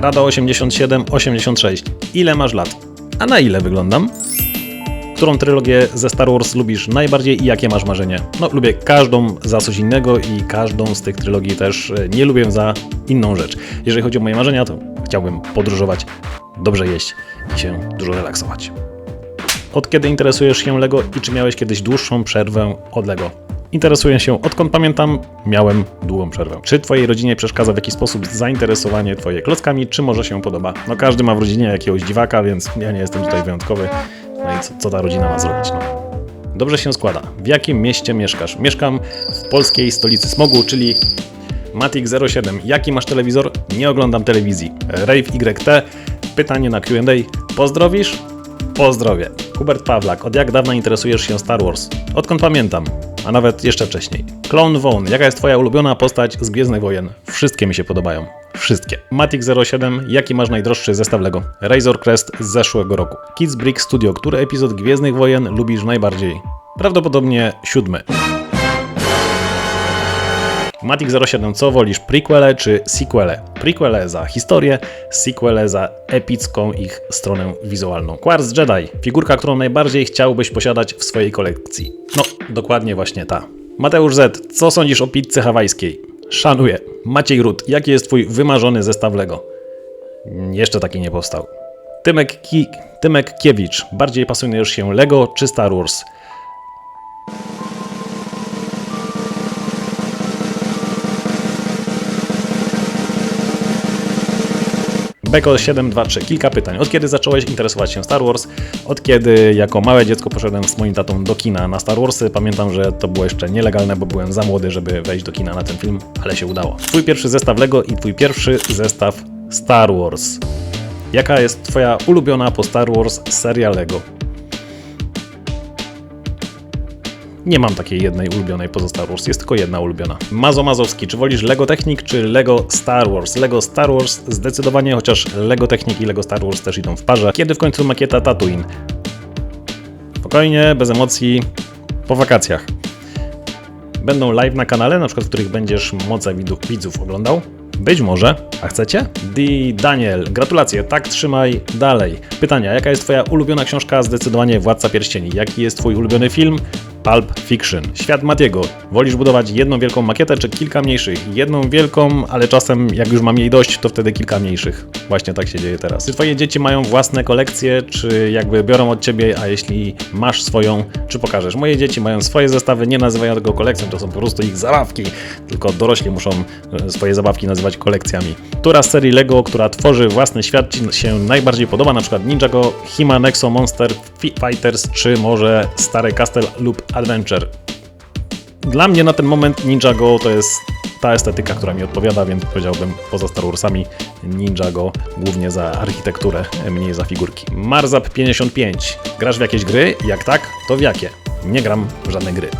Rada 87, 86. Ile masz lat? A na ile wyglądam? Którą trylogię ze Star Wars lubisz najbardziej i jakie masz marzenie? No, lubię każdą za coś innego i każdą z tych trylogii też e, nie lubię za inną rzecz. Jeżeli chodzi o moje marzenia, to chciałbym podróżować, dobrze jeść i się dużo relaksować. Od kiedy interesujesz się Lego i czy miałeś kiedyś dłuższą przerwę od Lego? Interesuję się odkąd pamiętam, miałem długą przerwę. Czy twojej rodzinie przeszkadza w jakiś sposób zainteresowanie twoje klockami, czy może się podoba? No każdy ma w rodzinie jakiegoś dziwaka, więc ja nie jestem tutaj wyjątkowy. No i co, co ta rodzina ma zrobić? No. Dobrze się składa. W jakim mieście mieszkasz? Mieszkam w polskiej stolicy smogu, czyli Matic 07. Jaki masz telewizor? Nie oglądam telewizji. Rave YT. Pytanie na Q&A. Pozdrowisz? Pozdrowie. Hubert Pawlak. Od jak dawna interesujesz się Star Wars? Odkąd pamiętam. A nawet jeszcze wcześniej. Clone Vaughn. Jaka jest twoja ulubiona postać z Gwiezdnych Wojen? Wszystkie mi się podobają. Wszystkie. Matic 07. Jaki masz najdroższy zestaw Lego? Razor Crest z zeszłego roku. Kids Brick Studio. Który epizod Gwiezdnych Wojen lubisz najbardziej? Prawdopodobnie siódmy. Matic 07, co wolisz, prequele czy sequele? Prequele za historię, sequele za epicką ich stronę wizualną. Quartz Jedi, figurka, którą najbardziej chciałbyś posiadać w swojej kolekcji. No, dokładnie właśnie ta. Mateusz Z, co sądzisz o pizzy hawajskiej? Szanuję. Maciej Rut, jaki jest twój wymarzony zestaw Lego? Jeszcze taki nie powstał. Tymek, Ki Tymek Kiewicz, bardziej pasjonujesz się Lego czy Star Wars? Beko 723. Kilka pytań. Od kiedy zacząłeś interesować się Star Wars? Od kiedy jako małe dziecko poszedłem z moim tatą do kina na Star Warsy? Pamiętam, że to było jeszcze nielegalne, bo byłem za młody, żeby wejść do kina na ten film, ale się udało. Twój pierwszy zestaw Lego i twój pierwszy zestaw Star Wars. Jaka jest twoja ulubiona po Star Wars seria Lego? Nie mam takiej jednej ulubionej poza Star Wars, jest tylko jedna ulubiona. Mazo Mazowski, czy wolisz Lego Technik czy Lego Star Wars? Lego Star Wars zdecydowanie, chociaż Lego Technik i Lego Star Wars też idą w parze. Kiedy w końcu makieta Tatooine? Spokojnie, bez emocji, po wakacjach. Będą live na kanale, na przykład w których będziesz moce widzów oglądał. Być może. A chcecie? Di Daniel, gratulacje, tak trzymaj dalej. Pytania, jaka jest twoja ulubiona książka? Zdecydowanie Władca Pierścieni. Jaki jest twój ulubiony film? Pulp Fiction. Świat Matiego. Wolisz budować jedną wielką makietę czy kilka mniejszych? Jedną wielką, ale czasem jak już mam jej dość, to wtedy kilka mniejszych. Właśnie tak się dzieje teraz. Czy twoje dzieci mają własne kolekcje, czy jakby biorą od ciebie, a jeśli masz swoją, czy pokażesz? Moje dzieci mają swoje zestawy, nie nazywają tego kolekcją, to są po prostu ich zabawki. Tylko dorośli muszą e, swoje zabawki nazywać kolekcjami. Która z serii Lego, która tworzy własny świat ci się najbardziej podoba? Na przykład Ninjago, He-Man, Monster, Fi- Fighters, czy może Stary Castle lub Adventure. Dla mnie na ten moment Ninjago to jest ta estetyka, która mi odpowiada, więc powiedziałbym poza Star Warsami Ninjago głównie za architekturę, mniej za figurki. Marzap 55. Grasz w jakieś gry? Jak tak, to w jakie? Nie gram w żadne gry.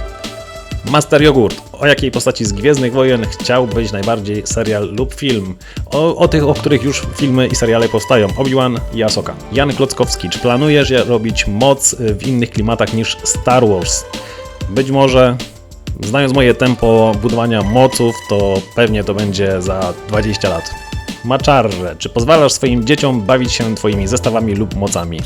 Master Jogurt. O jakiej postaci z Gwiezdnych Wojen chciałbyś najbardziej serial lub film? O, o tych, o których już filmy i seriale powstają. Obi-Wan i Ahsoka. Jan Klockowski. Czy planujesz robić moc w innych klimatach niż Star Wars? Być może, znając moje tempo budowania moców, to pewnie to będzie za 20 lat. Maczarze. Czy pozwalasz swoim dzieciom bawić się twoimi zestawami lub mocami?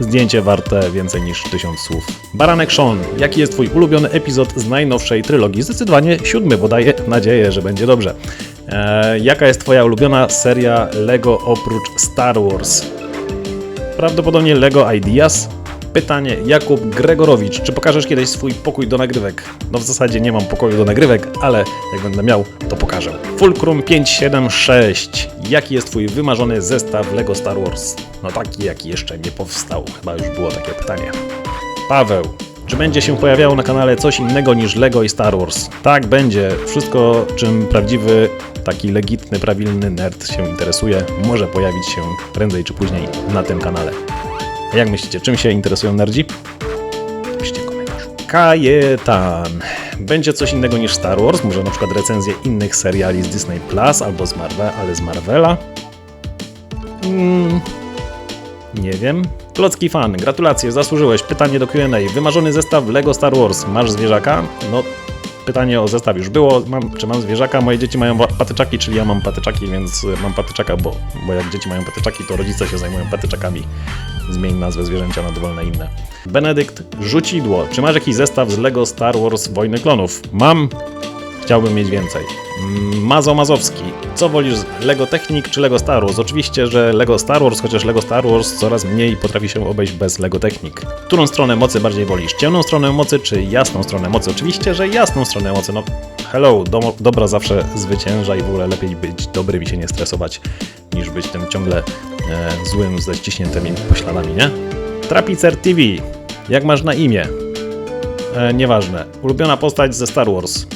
Zdjęcie warte więcej niż tysiąc słów. Baranek Sean, jaki jest twój ulubiony epizod z najnowszej trylogii? Zdecydowanie siódmy, bo daję nadzieję, że będzie dobrze. Eee, jaka jest twoja ulubiona seria Lego oprócz Star Wars? Prawdopodobnie Lego Ideas. Pytanie Jakub Gregorowicz, czy pokażesz kiedyś swój pokój do nagrywek? No w zasadzie nie mam pokoju do nagrywek, ale jak będę miał, to pokażę. Fulcrum 576. Jaki jest twój wymarzony zestaw Lego Star Wars? No taki, jaki jeszcze nie powstał. Chyba już było takie pytanie. Paweł, czy będzie się pojawiało na kanale coś innego niż Lego i Star Wars? Tak, będzie. Wszystko, czym prawdziwy, taki legitny, prawilny nerd się interesuje, może pojawić się prędzej czy później na tym kanale. Jak myślicie, czym się interesują nerdzi? Piszcie w komentarzu. Kajetan. Będzie coś innego niż Star Wars, może na przykład recenzje innych seriali z Disney Plus albo z Marvel, ale z Marvela. Mm, nie wiem. Klocki fan, gratulacje, zasłużyłeś. Pytanie do Q&A. Wymarzony zestaw Lego Star Wars. Masz zwierzaka? No, pytanie o zestaw już było. Mam, czy mam zwierzaka? Moje dzieci mają patyczaki, czyli ja mam patyczaki, więc mam patyczaka, bo, bo jak dzieci mają patyczaki, to rodzice się zajmują patyczakami. Zmień nazwę zwierzęcia na dowolne inne. Benedykt, rzucidło. Czy masz jakiś zestaw z Lego Star Wars Wojny Klonów? Mam. Chciałbym mieć więcej. Mm, Mazo Mazowski. Co wolisz, Lego Technik czy Lego Star Wars? Oczywiście, że Lego Star Wars, chociaż Lego Star Wars coraz mniej potrafi się obejść bez Lego Technik. Którą stronę mocy bardziej wolisz? Ciemną stronę mocy czy jasną stronę mocy? Oczywiście, że jasną stronę mocy. No, hello, do, dobra zawsze zwycięża i w ogóle lepiej być dobrym i się nie stresować, niż być tym ciągle złym ze ściśniętymi pośladami, nie? Trapicer TV. Jak masz na imię? E, nieważne. Ulubiona postać ze Star Wars.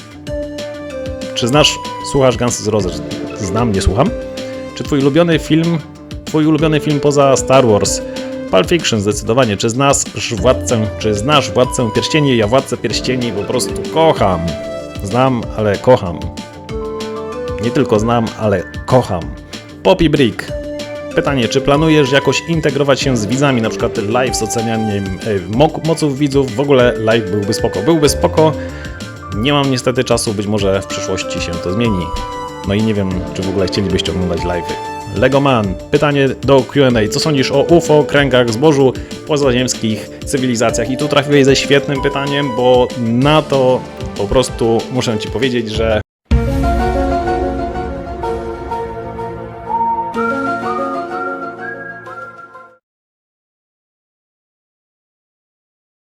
Czy znasz, słuchasz Guns N' Roses? Znam, nie słucham. Czy twój ulubiony film, twój ulubiony film poza Star Wars? Pulp Fiction zdecydowanie. Czy znasz Władcę, czy znasz Władcę Pierścieni? Ja Władcę Pierścieni po prostu kocham. Znam, ale kocham. Nie tylko znam, ale kocham. Poppy Brick. Pytanie, czy planujesz jakoś integrować się z widzami, na przykład live z ocenianiem e, mo- moców widzów? W ogóle live byłby spoko. Byłby spoko, nie mam niestety czasu, być może w przyszłości się to zmieni. No i nie wiem, czy w ogóle chcielibyście oglądać live'y. Legoman, pytanie do Q&A. Co sądzisz o UFO, kręgach, zbożu, pozaziemskich cywilizacjach? I tu trafiłeś ze świetnym pytaniem, bo na to po prostu muszę Ci powiedzieć, że